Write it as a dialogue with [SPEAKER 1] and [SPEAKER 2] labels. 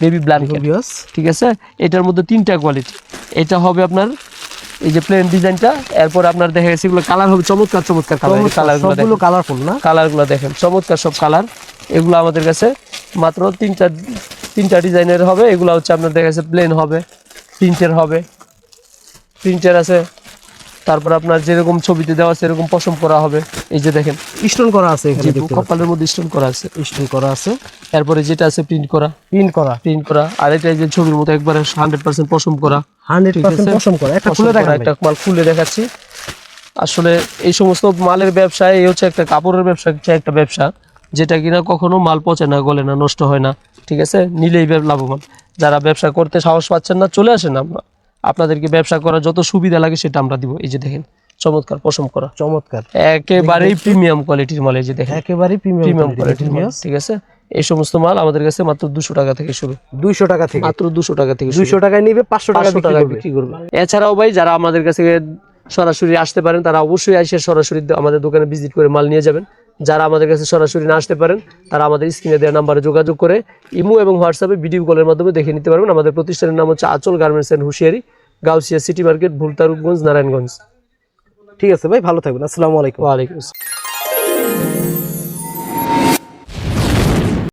[SPEAKER 1] Baby blanket ঠিক আছে? এটার মধ্যে তিনটা কোয়ালিটি এটা হবে আপনার এই যে প্লেন ডিজাইনটা এরপর আপনার দেখা গেছে এগুলো কালার হবে চমৎকার চমৎকার কালার কালারগুলো
[SPEAKER 2] সবগুলো কালারফুল না?
[SPEAKER 1] কালারগুলো দেখেন চমৎকার সব কালার এগুলো আমাদের কাছে মাত্র তিনটা তিনটা ডিজাইনের হবে। এগুলো হচ্ছে আপনার দেখা যাচ্ছে প্লেন হবে প্রিন্টের হবে। প্রিন্টের আছে তারপর আপনার যেরকম ছবিতে দেওয়া আছে এরকম পশম করা হবে। এই যে দেখেন।
[SPEAKER 2] স্টোন করা আছে এখানে
[SPEAKER 1] কপালের মধ্যে স্টোন করা আছে।
[SPEAKER 2] স্টোন করা আছে।
[SPEAKER 1] এরপরে যেটা আছে প্রিন্ট করা।
[SPEAKER 2] প্রিন্ট করা।
[SPEAKER 1] প্রিন্ট করা। আর এটা এই যে ছবির মতো একবারে হান্ড্রেড পার্সেন্ট পশম করা।
[SPEAKER 2] Hundred percent. পশম করা। একটা খুলে দেখা
[SPEAKER 1] একটা মাল খুলে দেখাচ্ছি। আসলে এই সমস্ত মালের ব্যবসায় এই হচ্ছে একটা কাপড়ের ব্যবসা হচ্ছে একটা ব্যবসা যেটা কিনা কখনো মাল পচে না গলে না নষ্ট হয় না। ঠিক আছে? নিলেই লাভবান। যারা ব্যবসা করতে সাহস পাচ্ছেন না চলে আসেন আমরা। আপনাদেরকে ব্যবসা করার যত সুবিধা লাগে সেটা আমরা দিব। এই যে দেখেন চমৎকার পশম করা।
[SPEAKER 2] চমৎকার।
[SPEAKER 1] একেবারেই প্রিমিয়াম কোয়ালিটির মাল এই যে দেখেন।
[SPEAKER 2] একেবারে প্রিমিয়াম
[SPEAKER 1] কোয়ালিটির মাল ঠিক আছে? এই সমস্ত মাল আমাদের কাছে মাত্র দুশো টাকা থেকে শুরু।
[SPEAKER 2] দুইশো টাকা থেকে।
[SPEAKER 1] মাত্র দুশো টাকা থেকে
[SPEAKER 2] দুইশো টাকায় নিবে পাঁচশো টাকা
[SPEAKER 1] টাকা বিক্রি করবে। এছাড়াও ভাই যারা আমাদের কাছে সরাসরি আসতে পারেন তারা অবশ্যই এসে সরাসরি আমাদের দোকানে ভিজিট করে মাল নিয়ে যাবেন। যারা আমাদের কাছে সরাসরি না আসতে পারেন তারা আমাদের স্ক্রিনে দেওয়া নাম্বারে যোগাযোগ করে ইমো এবং হোয়াটসঅ্যাপে ভিডিও কলের মাধ্যমে দেখে নিতে পারবেন। আমাদের প্রতিষ্ঠানের নাম হচ্ছে আচল গার্মেন্টস অ্যান্ড হুশিয়ারি গাউসিয়া সিটি মার্কেট ভুলতারুকগঞ্জ নারায়ণগঞ্জ।
[SPEAKER 2] ঠিক আছে ভাই ভালো থাকবেন। আসসালামু আলাইকুম।
[SPEAKER 1] ওয়ালাইকুম আসসালাম।